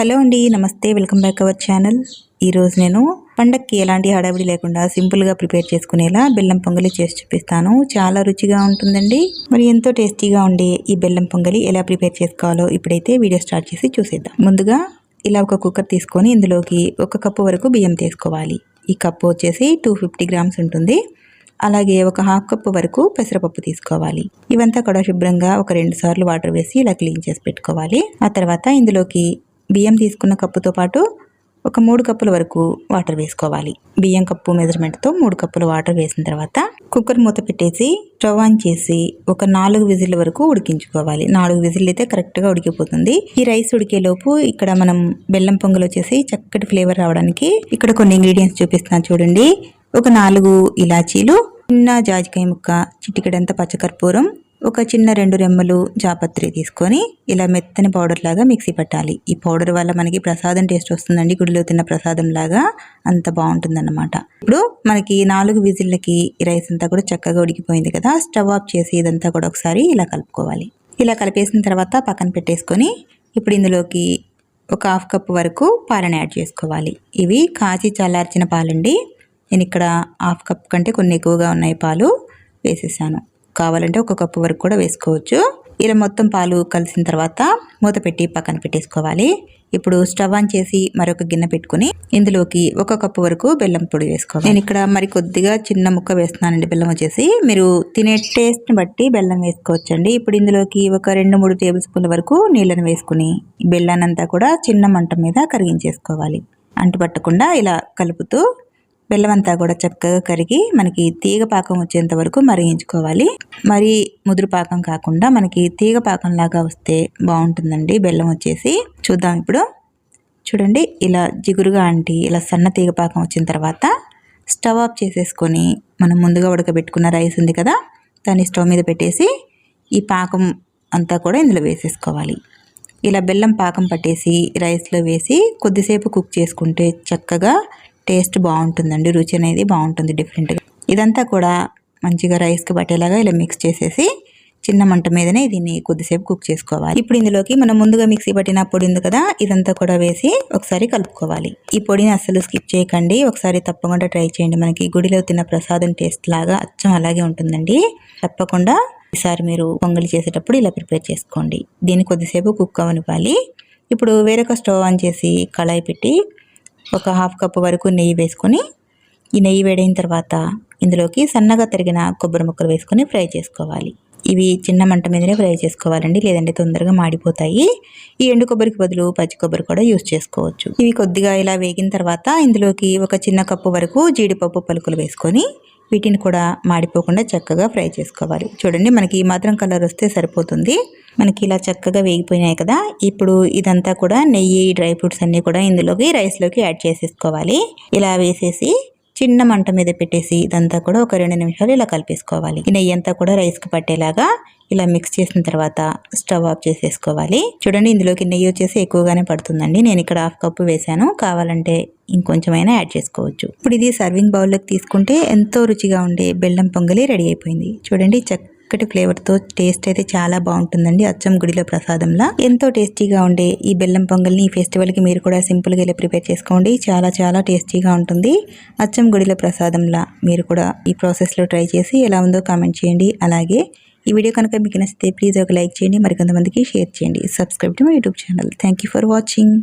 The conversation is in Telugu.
హలో అండి నమస్తే వెల్కమ్ బ్యాక్ అవర్ ఛానల్. ఈరోజు నేను పండక్కి ఎలాంటి హడావిడి లేకుండా సింపుల్గా ప్రిపేర్ చేసుకునేలా బెల్లం పొంగలి చేసి చూపిస్తాను. చాలా రుచిగా ఉంటుందండి. మరి ఎంతో టేస్టీగా ఉండే ఈ బెల్లం పొంగలి ఎలా ప్రిపేర్ చేసుకోవాలో ఇప్పుడైతే వీడియో స్టార్ట్ చేసి చూసేద్దాం. ముందుగా ఇలా ఒక కుక్కర్ తీసుకొని ఇందులోకి ఒక కప్పు వరకు బియ్యం తీసుకోవాలి. ఈ కప్పు వచ్చేసి టూ ఫిఫ్టీ గ్రామ్స్ ఉంటుంది. అలాగే ఒక హాఫ్ కప్పు వరకు పెసరపప్పు తీసుకోవాలి. ఇవంతా కూడా శుభ్రంగా ఒక రెండు సార్లు వాటర్ వేసి ఇలా క్లీన్ చేసి పెట్టుకోవాలి. ఆ తర్వాత ఇందులోకి బియ్యం తీసుకున్న కప్పుతో పాటు ఒక మూడు కప్పుల వరకు వాటర్ వేసుకోవాలి. బియ్యం కప్పు మెజర్మెంట్తో మూడు కప్పులు వాటర్ వేసిన తర్వాత కుక్కర్ మూత పెట్టేసి స్టవ్ ఆన్ చేసి ఒక నాలుగు విజిల్ వరకు ఉడికించుకోవాలి. నాలుగు విజిల్ అయితే కరెక్ట్గా ఉడికిపోతుంది. ఈ రైస్ ఉడికేలోపు ఇక్కడ మనం బెల్లం పొంగల్ వచ్చేసి చక్కటి ఫ్లేవర్ రావడానికి ఇక్కడ కొన్ని ఇంగ్రీడియంట్స్ చూపిస్తున్నాను చూడండి. ఒక నాలుగు ఇలాచీలు చిన్న జాజికాయ ముక్క చిటికెడంత పచ్చకర్పూరం ఒక చిన్న రెండు రెమ్మలు జాపత్రి తీసుకొని ఇలా మెత్తని పౌడర్ లాగా మిక్సీ పట్టాలి. ఈ పౌడర్ వల్ల మనకి ప్రసాదం టేస్ట్ వస్తుందండి. గుడిలో తిన్న ప్రసాదం లాగా అంత బాగుంటుందన్నమాట. ఇప్పుడు మనకి నాలుగు విజిల్లకి రైస్ అంతా కూడా చక్కగా ఉడికిపోయింది కదా. స్టవ్ ఆఫ్ చేసి ఇదంతా కూడా ఒకసారి ఇలా కలుపుకోవాలి. ఇలా కలిపేసిన తర్వాత పక్కన పెట్టేసుకొని ఇప్పుడు ఇందులోకి ఒక హాఫ్ కప్ వరకు పాలని యాడ్ చేసుకోవాలి. ఇవి కాచి చల్లార్చిన పాలండి. నేను ఇక్కడ హాఫ్ కప్ కంటే కొన్ని ఎక్కువగా ఉన్నాయి పాలు వేసేసాను. కావాలంటే ఒక కప్పు వరకు కూడా వేసుకోవచ్చు. ఇలా మొత్తం పాలు కలిసిన తర్వాత మూత పెట్టి పక్కన పెట్టేసుకోవాలి. ఇప్పుడు స్టవ్ ఆన్ చేసి మరొక గిన్నె పెట్టుకుని ఇందులోకి ఒక కప్పు వరకు బెల్లం పొడి వేసుకోవాలి. నేను ఇక్కడ మరి కొద్దిగా చిన్న ముక్క వేస్తున్నానండి బెల్లం వచ్చేసి. మీరు తినే టేస్ట్ని బట్టి బెల్లం వేసుకోవచ్చండి. ఇప్పుడు ఇందులోకి ఒక రెండు మూడు టేబుల్ స్పూన్ల వరకు నీళ్ళని వేసుకుని బెల్లానంతా కూడా చిన్న మంట మీద కరిగించేసుకోవాలి. అంటుపట్టకుండా ఇలా కలుపుతూ బెల్లం అంతా కూడా చక్కగా కరిగి మనకి తీగ పాకం వచ్చేంత వరకు మరిగించుకోవాలి. మరి ముదురు పాకం కాకుండా మనకి తీగ పాకం లాగా వస్తే బాగుంటుందండి బెల్లం వచ్చేసి. చూద్దాం ఇప్పుడు. చూడండి ఇలా జిగురుగా అంటి ఇలా సన్న తీగ పాకం వచ్చిన తర్వాత స్టవ్ ఆఫ్ చేసేసుకొని మనం ముందుగా ఉడకబెట్టుకున్న రైస్ ఉంది కదా దాన్ని స్టవ్ మీద పెట్టేసి ఈ పాకం అంతా కూడా ఇందులో వేసేసుకోవాలి. ఇలా బెల్లం పాకం పట్టేసి రైస్లో వేసి కొద్దిసేపు కుక్ చేసుకుంటే చక్కగా టేస్ట్ బాగుంటుందండి రుచి అనేది బాగుంటుంది డిఫరెంట్గా ఇదంతా కూడా మంచిగా రైస్కి పట్టేలాగా ఇలా మిక్స్ చేసేసి చిన్న మంట మీదనే దీన్ని కొద్దిసేపు కుక్ చేసుకోవాలి. ఇప్పుడు ఇందులోకి మనం ముందుగా మిక్సీ పట్టిన పొడి ఉంది కదా ఇదంతా కూడా వేసి ఒకసారి కలుపుకోవాలి. ఈ పొడిని అస్సలు స్కిప్ చేయకండి ఒకసారి తప్పకుండా ట్రై చేయండి. మనకి గుడిలో తిన్న ప్రసాదం టేస్ట్ లాగా అచ్చం అలాగే ఉంటుందండి. తప్పకుండా ఈసారి మీరు పొంగలి చేసేటప్పుడు ఇలా ప్రిపేర్ చేసుకోండి. దీన్ని కొద్దిసేపు కుక్ అవనివ్వాలి. ఇప్పుడు వేరొక స్టవ్ ఆన్ చేసి కళాయి పెట్టి ఒక హాఫ్ కప్ వరకు నెయ్యి వేసుకొని ఈ నెయ్యి వేడైన తర్వాత ఇందులోకి సన్నగా తరిగిన కొబ్బరి ముక్కలు వేసుకొని ఫ్రై చేసుకోవాలి. ఇవి చిన్న మంట మీదనే ఫ్రై చేసుకోవాలండి లేదంటే తొందరగా మాడిపోతాయి. ఈ ఎండు కొబ్బరికి బదులు పచ్చి కొబ్బరి కూడా యూస్ చేసుకోవచ్చు. ఇవి కొద్దిగా ఇలా వేగిన తర్వాత ఇందులోకి ఒక చిన్న కప్పు వరకు జీడిపప్పు పలుకులు వేసుకొని వీటిని కూడా మాడిపోకుండా చక్కగా ఫ్రై చేసుకోవాలి. చూడండి మనకి ఈ మాత్రం కలర్ వస్తే సరిపోతుంది. మనకి ఇలా చక్కగా వేగిపోయినాయి కదా. ఇప్పుడు ఇదంతా కూడా నెయ్యి డ్రై ఫ్రూట్స్ అన్నీ కూడా ఇందులోకి రైస్లోకి యాడ్ చేసేసుకోవాలి. ఇలా వేసేసి చిన్న మంట మీద పెట్టేసి ఇదంతా కూడా ఒక రెండు నిమిషాలు ఇలా కలిపేసుకోవాలి. ఈ నెయ్యి అంతా కూడా రైస్కి పట్టేలాగా ఇలా మిక్స్ చేసిన తర్వాత స్టవ్ ఆఫ్ చేసేసుకోవాలి. చూడండి ఇందులోకి నెయ్యి వచ్చేసి ఎక్కువగానే పడుతుందండి. నేను ఇక్కడ హాఫ్ కప్పు వేసాను కావాలంటే ఇంకొంచెమైనా యాడ్ చేసుకోవచ్చు. ఇప్పుడు ఇది సర్వింగ్ బౌల్లోకి తీసుకుంటే ఎంతో రుచిగా ఉండే బెల్లం పొంగలి రెడీ అయిపోయింది. చూడండి చక్కటి ఫ్లేవర్తో టేస్ట్ అయితే చాలా బాగుంటుందండి అచ్చం గుడిలో ప్రసాదంలా. ఎంతో టేస్టీగా ఉండే ఈ బెల్లం పొంగల్ని ఈ ఫెస్టివల్కి మీరు కూడా సింపుల్గా ఇలా ప్రిపేర్ చేసుకోండి. చాలా చాలా టేస్టీగా ఉంటుంది. అచ్చం గుడిలో ప్రసాదంలా మీరు కూడా ఈ ప్రాసెస్లో ట్రై చేసి ఎలా ఉందో కామెంట్ చేయండి. అలాగే ఈ వీడియో కనుక మీకు నచ్చితే ప్లీజ్ ఒక లైక్ చేయండి. మరికొంతమందికి షేర్ చేయండి. Subscribe to my YouTube channel thank you for watching